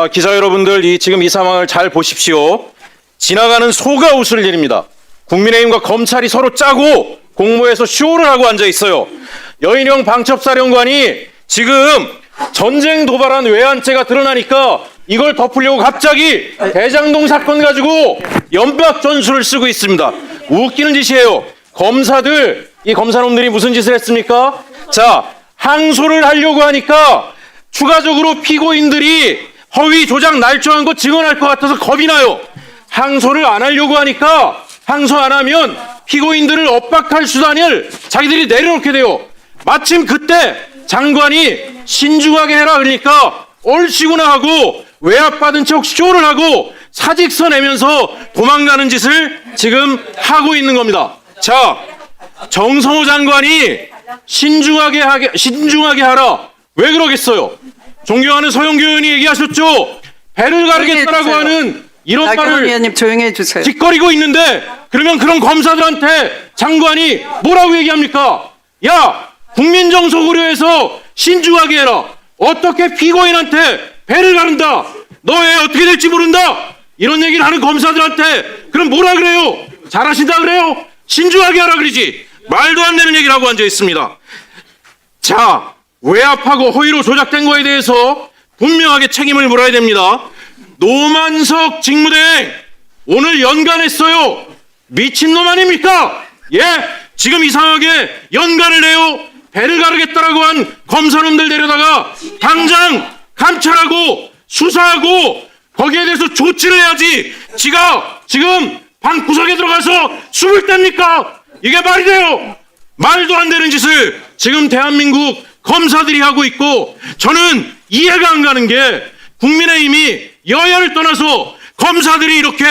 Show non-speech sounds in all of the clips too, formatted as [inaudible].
아, 기자 여러분들 이 지금 이 상황을 잘 보십시오. 지나가는 소가 웃을 일입니다. 국민의힘과 검찰이 서로 짜고 공모해서 쇼를 하고 앉아 있어요. 여인형 방첩사령관이 지금 전쟁 도발한 외환죄가 드러나니까 이걸 덮으려고 갑자기 대장동 사건 가지고 연박 전술을 쓰고 있습니다. 웃기는 짓이에요. 검사들 이 검사놈들이 무슨 짓을 했습니까? 자 항소를 하려고 하니까 추가적으로 피고인들이 허위 조작 날조한 거 증언할 것 같아서 겁이 나요. 항소를 안 하려고 하니까 항소 안 하면 피고인들을 엇박할 수단을 자기들이 내려놓게 돼요. 마침 그때 장관이 신중하게 해라 그러니까 얼씨구나 하고 외압받은 척 쇼를 하고 사직서 내면서 도망가는 짓을 지금 하고 있는 겁니다. 자, 정성호 장관이 신중하게 하게 신중하게 하라. 왜 그러겠어요? 존경하는 서영교 의원이 얘기하셨죠. 배를 가르겠다라고. 하는 이런 나경원 말을 의원님 조용히 해주세요. 짓거리고 있는데 그러면 그런 검사들한테 장관이 뭐라고 얘기합니까? 야 국민 정서 고려해서 신중하게 해라. 어떻게 피고인한테 배를 가른다. 너 애 어떻게 될지 모른다. 이런 얘기를 하는 검사들한테 그럼 뭐라 그래요? 잘하신다 그래요? 신중하게 하라 그러지. 말도 안 되는 얘기를 하고 앉아 있습니다. 자, 외압하고 허위로 조작된 거에 대해서 분명하게 책임을 물어야 됩니다. 노만석 직무대행 오늘 연간했어요. 미친놈 아닙니까? 예? 지금 이상하게 연간을 내요. 배를 가르겠다라고 한 검사놈들 데려다가 당장 감찰하고 수사하고 거기에 대해서 조치를 해야지. 지가 지금 방 구석에 들어가서 숨을 뗍니까? 이게 말이 돼요. 말도 안 되는 짓을 지금 대한민국 검사들이 하고 있고 저는 이해가 안 가는 게 국민의힘이 여야를 떠나서 검사들이 이렇게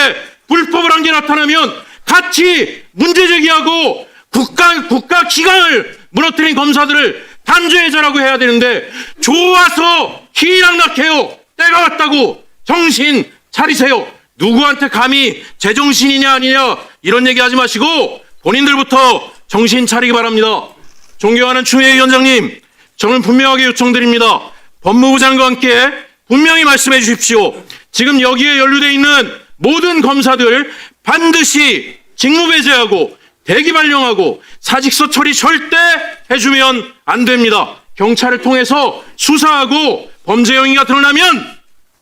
불법을 한 게 나타나면 같이 문제 제기하고 국가 국가 기강을 무너뜨린 검사들을 단죄자라고 해야 되는데 좋아서 희락락해요. 때가 왔다고 정신 차리세요. 누구한테 감히 제정신이냐 아니냐 이런 얘기하지 마시고 본인들부터 정신 차리기 바랍니다. 존경하는 추미애 위원장님, 저는 분명하게 요청드립니다. 법무부 장관께 분명히 말씀해 주십시오. 지금 여기에 연루돼 있는 모든 검사들 반드시 직무 배제하고 대기 발령하고 사직서 처리 절대 해주면 안 됩니다. 경찰을 통해서 수사하고 범죄 행위가 드러나면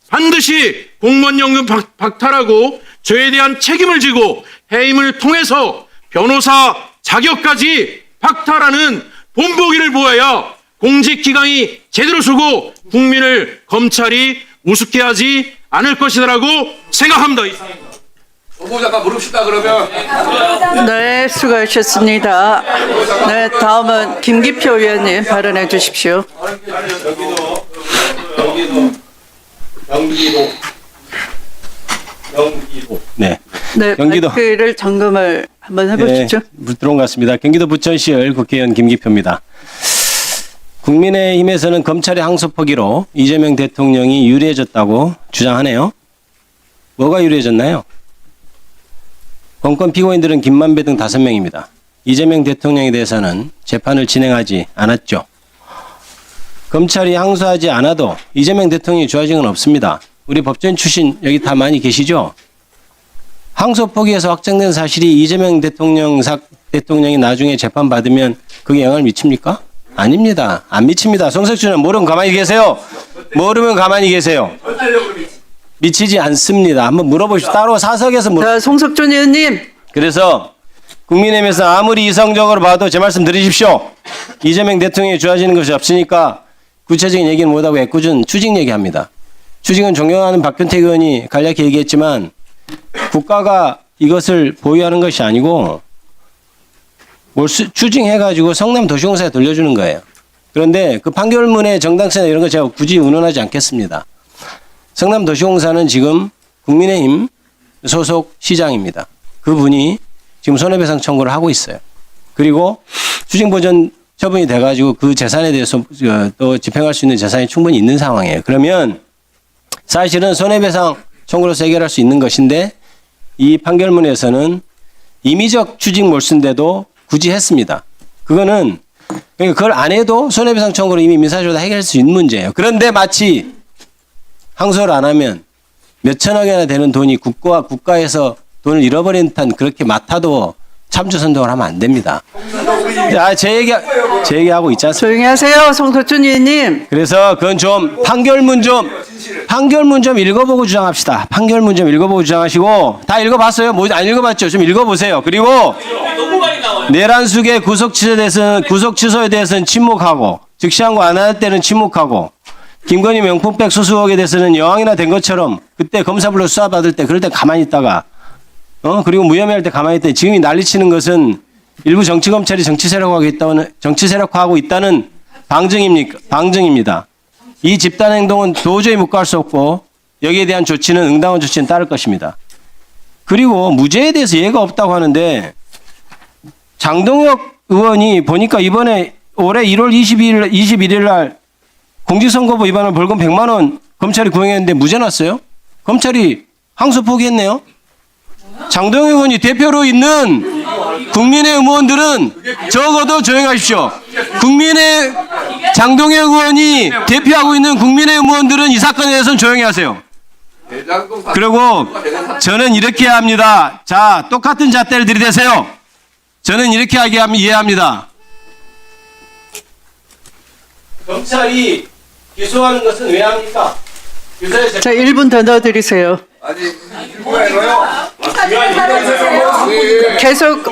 반드시 공무원연금 박, 박탈하고 죄에 대한 책임을 지고 해임을 통해서 변호사 자격까지 박탈하는 본보기를 보아야 공직기강이 제대로 서고 국민을 검찰이 우습게 하지 않을 것이라고 생각합니다. 장관 물읍시다 그러면 네, 수고하셨습니다. 네, 다음은 김기표 의원님 발언해 주십시오. 여기도 여기도 경기도 경기도 네. 네, 경기도. 마이크를 점검을 한번 해보시죠. 네, 물 들어온 것 같습니다. 경기도 부천시을 국회의원 김기표입니다. 국민의힘에서는 검찰의 항소 포기로 이재명 대통령이 유리해졌다고 주장하네요. 뭐가 유리해졌나요? 건건 피고인들은 김만배 등 다섯 명입니다. 이재명 대통령에 대해서는 재판을 진행하지 않았죠. 검찰이 항소하지 않아도 이재명 대통령이 건 없습니다. 우리 법조인 출신 여기 다 많이 계시죠? 항소 포기에서 확정된 사실이 이재명 대통령 사, 대통령이 나중에 재판 받으면 그게 영향을 미칩니까? 아닙니다. 안 미칩니다. 송석준은 모르면 가만히 계세요. 모르면 가만히 계세요. 미치지 않습니다. 한번 물어보시죠. 따로 사석에서 물. 자, 송석준 의원님. 그래서 국민의힘에서 아무리 이성적으로 봐도 제 말씀 들으십시오. 이재명 대통령이 좋아지는 것이 없으니까 구체적인 얘기는 못하고 애꿎은 추징 얘기합니다. 추징은 존경하는 박근태 의원이 간략히 얘기했지만 국가가 이것을 보유하는 것이 아니고 몰 수 추징해가지고 성남 도시공사에 돌려주는 거예요. 그런데 그 판결문의 정당성이나 이런 거 제가 굳이 운운하지 않겠습니다. 성남 도시공사는 지금 국민의힘 소속 시장입니다. 그분이 지금 손해배상 청구를 하고 있어요. 그리고 추징보전 처분이 돼가지고 그 재산에 대해서 어, 또 집행할 수 있는 재산이 충분히 있는 상황이에요. 그러면 사실은 손해배상 청구로서 해결할 수 있는 것인데 이 판결문에서는 임의적 추징 몰수인데도 굳이 했습니다. 그거는 그러니까 그걸 안 해도 손해배상 청구로 이미 민사적으로 다 해결할 수 있는 문제예요. 그런데 마치 항소를 안 하면 몇 천억이나 되는 돈이 국가 국가에서 돈을 잃어버린 듯한 그렇게 맡아도 참조 선동을 하면 안 됩니다. 아, 제 얘기 제 얘기하고 있지 않습니까? 조용히 하세요. 송석준 의원님. 그래서 그건 좀 판결문 좀 판결문 좀 읽어보고 주장합시다. 판결문 좀 읽어보고 주장하시고 다 읽어봤어요? 뭐 안 읽어봤죠? 좀 읽어보세요. 그리고 내란숙의 구속 취소에 대해서는 구속 취소에 대해서는 침묵하고 즉시한거 안할 때는 침묵하고 김건희 명품백 수수 의혹에 대해서는 여왕이나 된 것처럼 그때 검사 불러 수사 받을 때 그럴 때 가만히 있다가 어 그리고 무혐의할 때 가만히 있다. 지금 이 난리치는 것은 일부 정치 검찰이 정치 세력화하고 있다는 정치 세력화하고 있다는 방증입니까? 방증입니다. 이 집단 행동은 도저히 묵과할 수 없고 여기에 대한 조치는 응당한 조치는 따를 것입니다. 그리고 무죄에 대해서 예가 없다고 하는데 장동혁 의원이 보니까 이번에 올해 1월 22일 21일 날 공직선거법 위반을 벌금 100만 원 검찰이 구형했는데 무죄 났어요. 검찰이 항소 포기했네요. 장동혁 의원이 대표로 있는 국민의 의원들은 적어도 조용하십시오. 국민의 장동혁 의원이 대표하고 있는 국민의 의원들은 이 사건에 대해서는 조용히 하세요. 그리고 저는 이렇게 합니다. 자, 똑같은 잣대를 들이대세요. 저는 이렇게 하게 하면 이해합니다. 검찰이 기소하는 것은 왜 합니까? 자, 1분 더 넣어드리세요. 아니 일부에서요. 계속,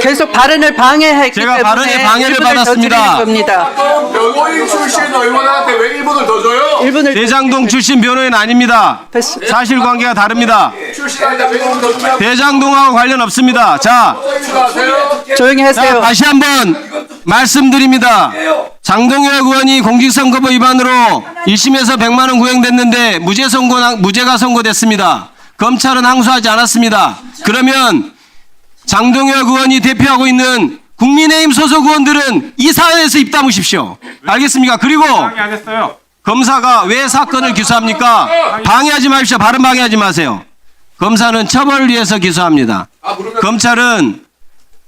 계속 발언을 방해했기 제가 때문에 발언에 방해를 1분을 더 받았습니다. 드리는 겁니다. 변호인 출신 의원한테 왜 1분을 더 줘요? 1분을 대장동 출신 변호인 아닙니다. 사실관계가 다릅니다. 출신한테 왜 1분 더 주냐고 대장동하고 관련 없습니다. 자, 하세요. 조용히 자, 하세요. 다시 한번 말씀드립니다. 장동혁 의원이 공직선거법 위반으로 1심에서 100만 원 구형됐는데 무죄 선고 무죄가 선고됐습니다. 검찰은 항소하지 않았습니다. 그러면 장동혁 의원이 대표하고 있는 국민의힘 소속 의원들은 이 사안에서 입 다무십시오. 알겠습니까? 그리고. 검사가 왜 사건을 기소합니까? 방해하지 마십시오. 발언 방해하지 마세요. 검사는 처벌을 위해서 기소합니다. 아 검찰은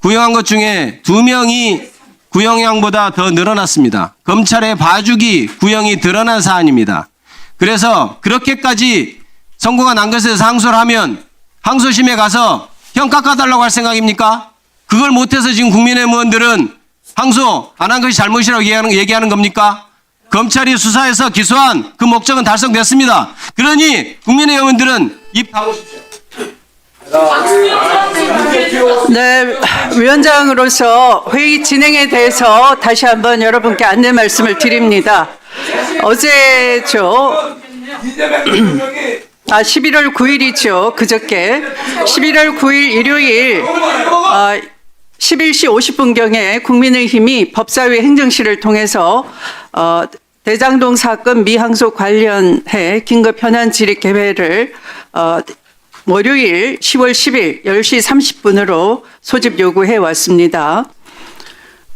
구형한 것 중에 두 명이 구형량보다 더 늘어났습니다. 검찰의 봐주기 구형이 드러난 사안입니다. 그래서 그렇게까지 선고가 난 것에 항소를 하면 항소심에 가서 형 깎아달라고 할 생각입니까? 그걸 못해서 지금 국민의힘 의원들은 항소 안 한 것이 잘못이라고 얘기하는, 얘기하는 겁니까? 검찰이 수사해서 기소한 그 목적은 달성됐습니다. 그러니 국민의힘 의원들은 입 다무십시오. 네, 위원장으로서 회의 진행에 대해서 다시 한번 여러분께 안내 말씀을 드립니다. 어제죠. [clears throat] 아, 11월 9일이죠. 그저께 11월 9일 일요일 아, 11시 50분경에 국민의힘이 법사위 행정실을 통해서 어, 대장동 사건 미항소 관련해 긴급 현안 질의 개회를 어, 월요일 10월 10일 10시 30분으로 소집 요구해 왔습니다.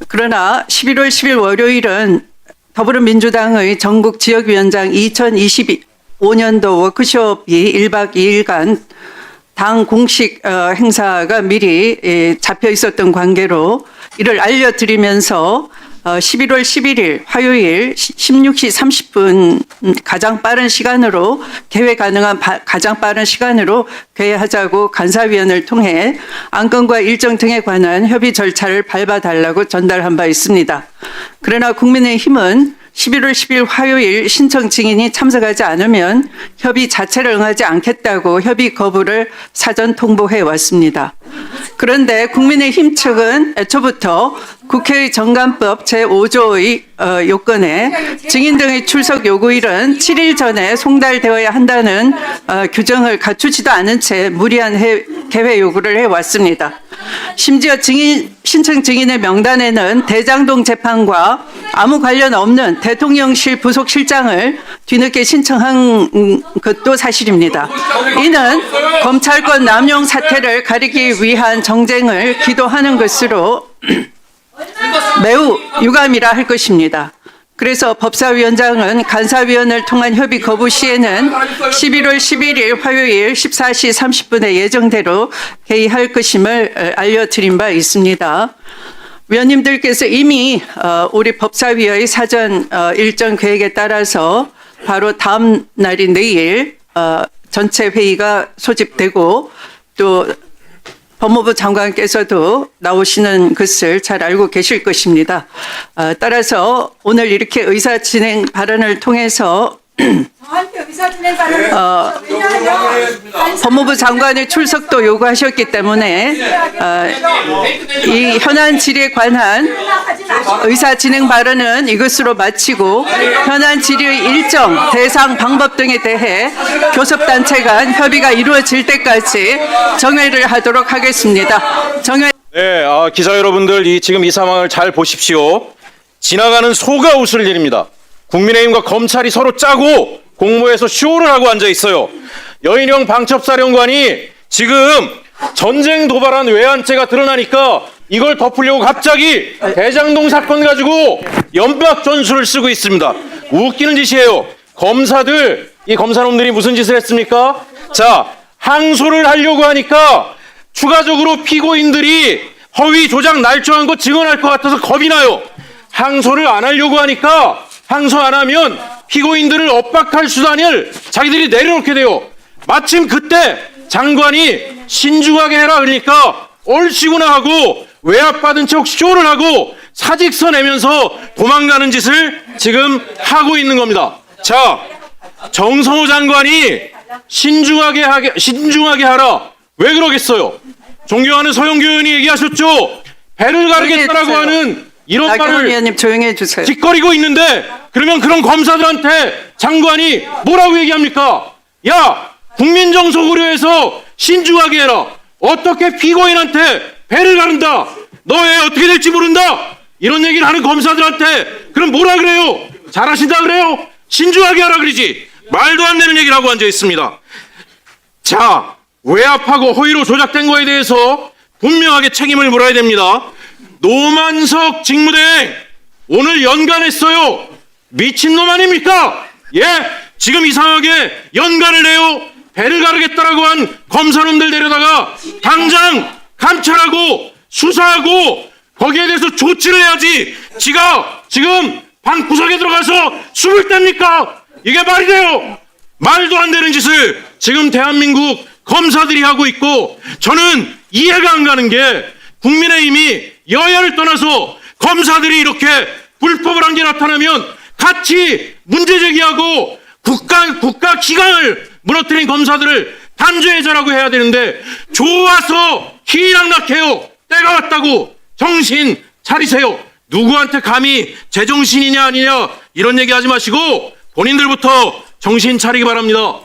그러나 11월 10일 월요일은 더불어민주당의 전국 지역위원장 2025년도 워크숍이 1박 2일간 당 공식 어, 행사가 미리 예, 잡혀 있었던 관계로 이를 알려드리면서 어, 11월 11일 화요일 16시 30분 음, 가장 빠른 시간으로 개회 가능한 바- 가장 빠른 시간으로 개회하자고 간사위원을 통해 안건과 일정 등에 관한 협의 절차를 밟아달라고 전달한 바 있습니다. 그러나 국민의힘은 11월 10일 화요일 신청 증인이 참석하지 않으면 협의 자체를 응하지 않겠다고 협의 거부를 사전 통보해 왔습니다. 그런데 국민의힘 측은 애초부터 국회의 정관법 제5조의 어, 요건에 증인 등의 출석 요구일은 7일 전에 송달되어야 한다는 어, 규정을 갖추지도 않은 채 무리한 해- 개회 요구를 해왔습니다. 심지어 증인 신청 증인의 명단에는 대장동 재판과 아무 관련 없는 대통령실 부속실장을 뒤늦게 신청한 음, 것도 사실입니다. 이는 검찰권 남용 사태를 가리기 위한 정쟁을 기도하는 것으로 매우 유감이라 할 것입니다. 그래서 법사위원장은 간사위원을 통한 협의 거부 시에는 11월 11일 화요일 14시 30분에 예정대로 개의할 것임을 어, 알려드린 바 있습니다. 위원님들께서 이미 어, 우리 법사위의 사전 어, 일정 계획에 따라서 바로 다음 날인 내일 어, 전체 회의가 소집되고 또 법무부 장관께서도 나오시는 것을 잘 알고 계실 것입니다. 어, 따라서 오늘 이렇게 의사 진행 발언을 통해서 어, 법무부 장관의 출석도 요구하셨기 때문에 어, 이 현안 질의에 관한 의사 진행 발언은 이것으로 마치고 현안 질의 일정, 대상, 방법 등에 대해 교섭단체 간 협의가 이루어질 때까지 정회를 하도록 하겠습니다. 정회 네, 아, 기자 여러분들 이 지금 이 상황을 잘 보십시오. 지나가는 소가 웃을 일입니다. 국민의힘과 검찰이 서로 짜고 공모해서 쇼를 하고 앉아 있어요. 여인형 방첩사령관이 지금 전쟁 도발한 외환죄가 드러나니까 이걸 덮으려고 갑자기 대장동 사건 가지고 연박 전술을 쓰고 있습니다. 웃기는 짓이에요. 검사들 이 검사놈들이 무슨 짓을 했습니까? 자 항소를 하려고 하니까 추가적으로 피고인들이 허위 조작 날조한 거 증언할 것 같아서 겁이 나요. 항소를 안 하려고 하니까 항소 안 하면 피고인들을 압박할 수단을 자기들이 내려놓게 돼요. 마침 그때 장관이 신중하게 해라 그러니까 얼씨구나 하고 외압받은 척 쇼를 하고 사직서 내면서 도망가는 짓을 지금 하고 있는 겁니다. 자, 정성호 장관이 신중하게 하게 신중하게 하라. 왜 그러겠어요? 존경하는 서영교 의원이 얘기하셨죠. 배를 가르겠다라고. 하는 이런 나경원 말을 의원님 조용히 해주세요. 짓거리고 있는데 그러면 그런 검사들한테 장관이 뭐라고 얘기합니까? 야 국민정서 고려해서 신중하게 해라. 어떻게 피고인한테 배를 가른다. 너 애 어떻게 될지 모른다. 이런 얘기를 하는 검사들한테 그럼 뭐라 그래요? 잘하신다 그래요? 신중하게 하라 그러지. 말도 안 되는 얘기를 하고 앉아 있습니다. 자, 외압하고 허위로 조작된 거에 대해서 분명하게 책임을 물어야 됩니다. 노만석 직무대행 오늘 연간했어요. 미친놈 아닙니까? 예? 지금 이상하게 연간을 내요. 배를 가르겠다라고 한 검사놈들 데려다가 당장 감찰하고 수사하고 거기에 대해서 조치를 해야지. 지가 지금 방 구석에 들어가서 숨을 뗍니까? 이게 말이 돼요. 말도 안 되는 짓을 지금 대한민국 검사들이 하고 있고 저는 이해가 안 가는 게 국민의힘이 여야를 떠나서 검사들이 이렇게 불법을 한 게 나타나면 같이 문제 제기하고 국가 국가 기강을 무너뜨린 검사들을 단죄자라고 해야 되는데 좋아서 희락락해요. 때가 왔다고 정신 차리세요. 누구한테 감히 제정신이냐 아니냐 이런 얘기하지 마시고 본인들부터 정신 차리기 바랍니다.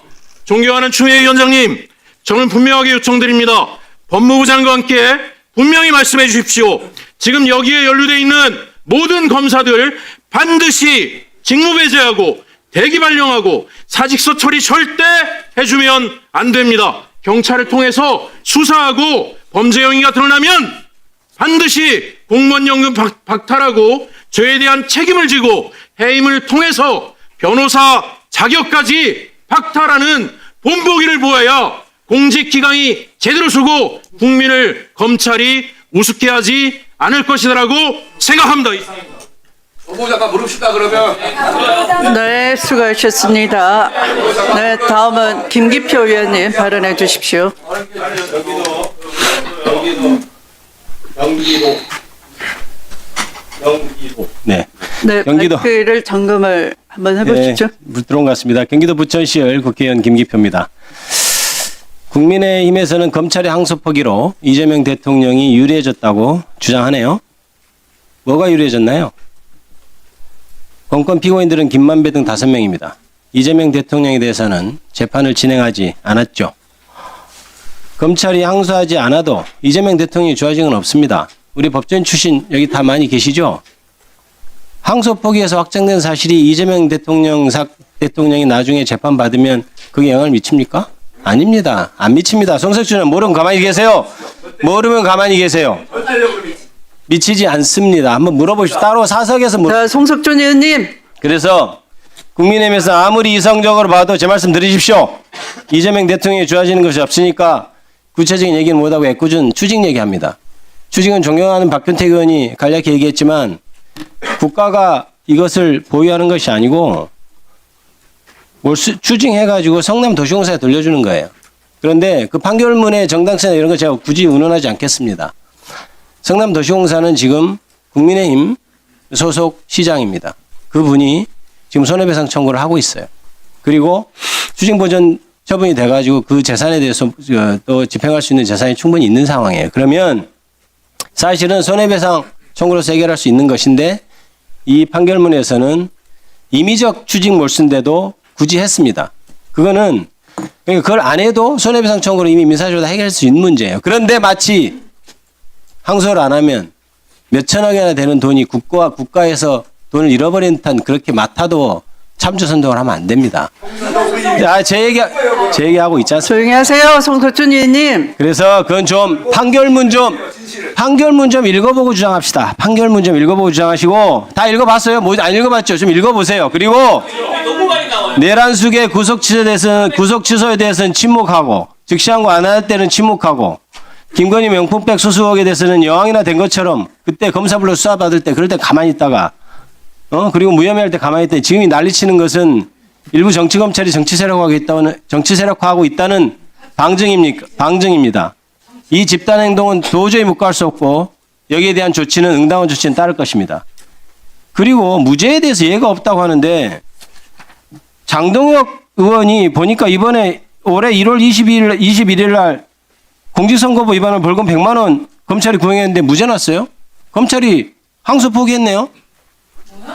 존경하는 추미애 위원장님, 저는 분명하게 요청드립니다. 법무부 장관께 분명히 말씀해 주십시오. 지금 여기에 연루돼 있는 모든 검사들 반드시 직무 배제하고 대기 발령하고 사직서 처리 절대 해주면 안 됩니다. 경찰을 통해서 수사하고 범죄 행위가 드러나면 반드시 공무원연금 박- 박탈하고 죄에 대한 책임을 지고 해임을 통해서 변호사 자격까지 박탈하는 본보기를 보아야 공직기강이 제대로 서고 국민을 검찰이 우습게 하지 않을 것이라고 생각합니다. 물읍시다 그러면. 네, 수고하셨습니다. 네, 다음은 김기표 의원님 발언해 주십시오. 경기도 경기도 네. 네, 경기도. 마이크를 점검을 한번 해보시죠. 네, 물 들어온 것 같습니다. 경기도 부천시을 국회의원 김기표입니다. 국민의힘에서는 검찰의 항소 포기로 이재명 대통령이 유리해졌다고 주장하네요. 뭐가 유리해졌나요? 건건 피고인들은 김만배 등 다섯 명입니다. 이재명 대통령에 대해서는 재판을 진행하지 않았죠. 검찰이 항소하지 않아도 이재명 대통령이 건 없습니다. 우리 법조인 출신 여기 다 많이 계시죠? 항소 포기에서 확정된 사실이 이재명 대통령 사, 대통령이 나중에 재판 받으면 그게 영향을 미칩니까? 아닙니다. 안 미칩니다. 송석준은 모르면 가만히 계세요. 모르면 가만히 계세요. 미치지 않습니다. 한번 물어보시죠. 따로 사석에서 물. 자, 송석준 의원님, 그래서 국민의힘에서 아무리 이성적으로 봐도 제 말씀 들으십시오. 이재명 대통령이 좋아지는 것이 없으니까 구체적인 얘기는 못하고 애꿎은 추징 얘기합니다. 추징은 존경하는 박균택 의원이 간략히 얘기했지만 국가가 이것을 보유하는 것이 아니고 몰수 추징해가지고 성남 도시공사에 돌려주는 거예요. 그런데 그 판결문의 정당성이나 이런 거 제가 굳이 운운하지 않겠습니다. 성남 도시공사는 지금 국민의힘 소속 시장입니다. 그분이 지금 손해배상 청구를 하고 있어요. 그리고 추징보전 처분이 돼가지고 그 재산에 대해서 어, 또 집행할 수 있는 재산이 충분히 있는 상황이에요. 그러면 사실은 손해배상 청구로서 해결할 수 있는 것인데 이 판결문에서는 임의적 추징 몰수인데도 굳이 했습니다. 그거는 그러니까 그걸 안 해도 손해배상 청구로 이미 민사적으로 다 해결할 수 있는 문제예요. 그런데 마치 항소를 안 하면 몇 천억이나 되는 돈이 국가 국가에서 돈을 잃어버린 듯한 그렇게 맡아도 참조 선동을 하면 안 됩니다. 아, 제 얘기 제 얘기하고 있지 않습니까? 조용히 하세요. 송석준 의원님. 그래서 그건 좀 판결문 좀 판결문 좀 읽어보고 주장합시다. 판결문 좀 읽어보고 주장하시고 다 읽어봤어요? 뭐 안 읽어봤죠? 좀 읽어보세요. 그리고 내란숙의 구속 취소에 대해서는 구속 취소에 대해서는 침묵하고 즉시 항고 안 할 때는 침묵하고 김건희 명품백 수수 의혹에 대해서는 여왕이나 된 것처럼 그때 검사 불러 수사 받을 때 그럴 때 가만히 있다가 어 그리고 무혐의할 때 가만히 있다. 지금 이 난리치는 것은 일부 정치 검찰이 정치 세력화하고 있다는 정치 세력화하고 있다는 방증입니까? 방증입니다. 이 집단 행동은 도저히 묵과할 수 없고 여기에 대한 조치는 응당한 조치는 따를 것입니다. 그리고 무죄에 대해서 예가 없다고 하는데 장동혁 의원이 보니까 이번에 올해 1월 22일 21일 날 공직선거법 위반을 벌금 100만 원 검찰이 구형했는데 무죄 났어요. 검찰이 항소 포기했네요.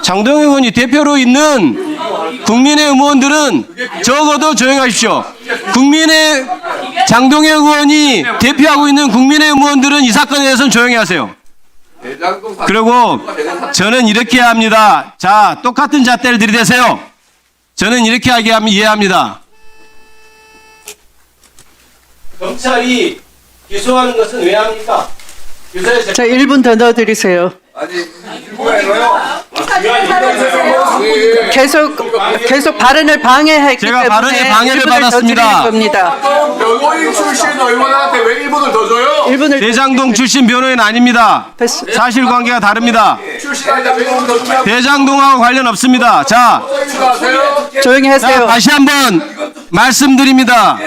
장동혁 의원이 대표로 있는 국민의 의원들은 적어도 조용하십시오. 국민의 장동혁 의원이 대표하고 있는 국민의 의원들은 이 사건에 대해서는 조용히 하세요. 그리고 저는 이렇게 합니다. 자, 똑같은 잣대를 들이대세요. 저는 이렇게 하게 하면 이해합니다. 검찰이 기소하는 것은 왜 합니까? 자, 1분 더 넣어드리세요. 아니. 의사 지낸 사람 아니 계속 계속 발언을 방해했기 제가 때문에 발언에 방해를 1분을 더 받았습니다. 드리는 겁니다. 변호인 출신 의원한테 왜 1분을 더 줘요? 1분을 대장동 출신 변호인 아닙니다. 됐어. 사실관계가 다릅니다. 출신한테 왜 1분 더 주냐고 대장동하고 관련 없습니다. 자. 조용히 자, 하세요. 다시 한번 말씀드립니다.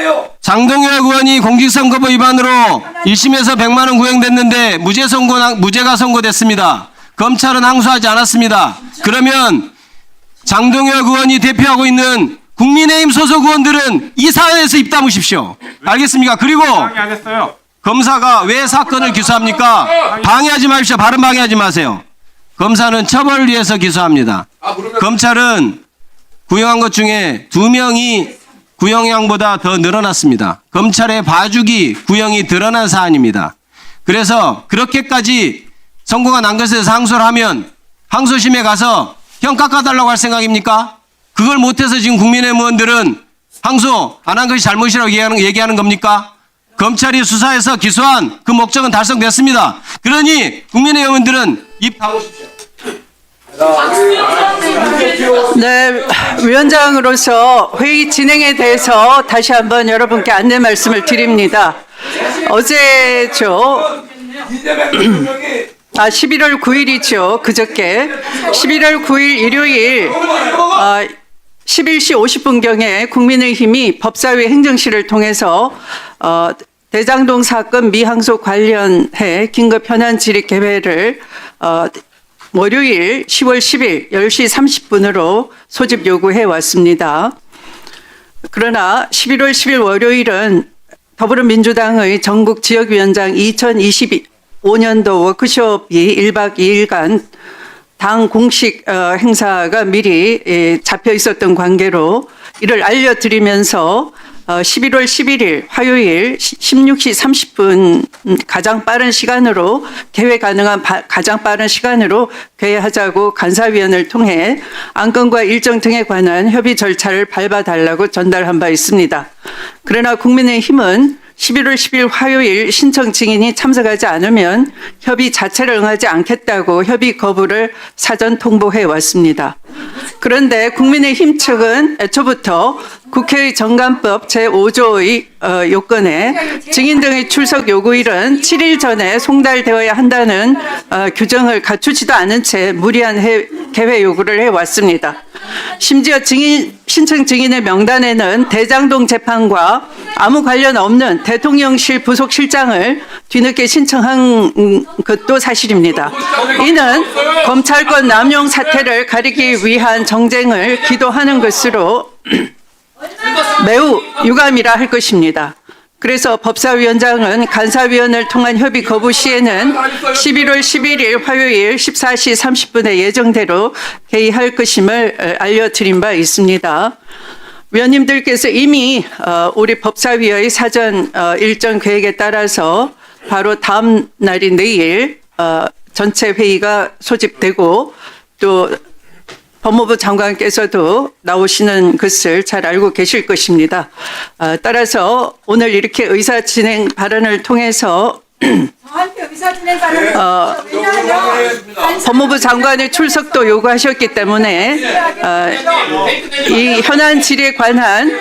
장동혁 의원이 공직선거법 위반으로 1심에서 100만 원 구형됐는데 무죄 선고 무죄가 선고됐습니다. 검찰은 항소하지 않았습니다. 그러면 장동혁 의원이 대표하고 있는 국민의힘 소속 의원들은 이 사안에서 입 다무십시오. 알겠습니까? 그리고. 검사가 왜 사건을 기소합니까? 방해하지 마십시오. 발언 방해하지 마세요. 검사는 처벌을 위해서 기소합니다. 아 검찰은 구형한 것 중에 두 명이 구형량보다 더 늘어났습니다. 검찰의 봐주기 구형이 드러난 사안입니다. 그래서 그렇게까지 선고가 난 것에 항소를 하면 항소심에 가서 형 깎아달라고 할 생각입니까? 그걸 못해서 지금 국민의힘 의원들은 항소 안 한 것이 잘못이라고 얘기하는, 얘기하는 겁니까? 검찰이 수사해서 기소한 그 목적은 달성됐습니다. 그러니 국민의힘 의원들은 입 다무십시오. 네, 위원장으로서 회의 진행에 대해서 다시 한번 여러분께 안내 말씀을 드립니다. 어제죠. [clears throat] 아, 11월 9일이죠. 그저께 11월 9일 일요일 아, 11시 50분경에 국민의힘이 법사위 행정실을 통해서 어, 대장동 사건 미항소 관련해 긴급 현안 질의 개회를 어, 월요일 10월 10일 10시 30분으로 소집 요구해 왔습니다. 그러나 11월 10일 월요일은 더불어민주당의 전국 지역위원장 2025년도 워크숍이 1박 2일간 당 공식 어, 행사가 미리 예, 잡혀 있었던 관계로 이를 알려드리면서 어, 11월 11일 화요일 16시 30분 음, 가장 빠른 시간으로 개회 가능한 바- 가장 빠른 시간으로 개회하자고 간사위원을 통해 안건과 일정 등에 관한 협의 절차를 밟아달라고 전달한 바 있습니다. 그러나 국민의힘은 11월 10일 화요일 신청 증인이 참석하지 않으면 협의 자체를 응하지 않겠다고 협의 거부를 사전 통보해 왔습니다. 그런데 국민의힘 측은 애초부터 국회의 정관법 제5조의 어, 요건에 증인 등의 출석 요구일은 7일 전에 송달되어야 한다는 어, 규정을 갖추지도 않은 채 무리한 해- 개회 요구를 해왔습니다. 심지어 증인 신청 증인의 명단에는 대장동 재판과 아무 관련 없는 대통령실 부속실장을 뒤늦게 신청한 음, 것도 사실입니다. 이는 검찰권 남용 사태를 가리기 위한 정쟁을 기도하는 것으로 매우 유감이라 할 것입니다. 그래서 법사위원장은 간사위원을 통한 협의 거부 시에는 11월 11일 화요일 14시 30분에 예정대로 개의할 것임을 어, 알려드린 바 있습니다. 위원님들께서 이미 어, 우리 법사위의 사전 어, 일정 계획에 따라서 바로 다음 날인 내일 어, 전체 회의가 소집되고 또 법무부 장관께서도 나오시는 것을 잘 알고 계실 것입니다. 어, 따라서 오늘 이렇게 의사 진행 발언을 통해서 어, 법무부 장관의 출석도 요구하셨기 때문에 어, 이 현안 질의에 관한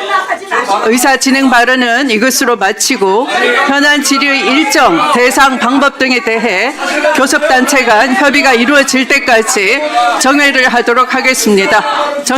의사 진행 발언은 이것으로 마치고 현안 질의의 일정, 대상, 방법 등에 대해 교섭단체 간 협의가 이루어질 때까지 정회를 하도록 하겠습니다. 정회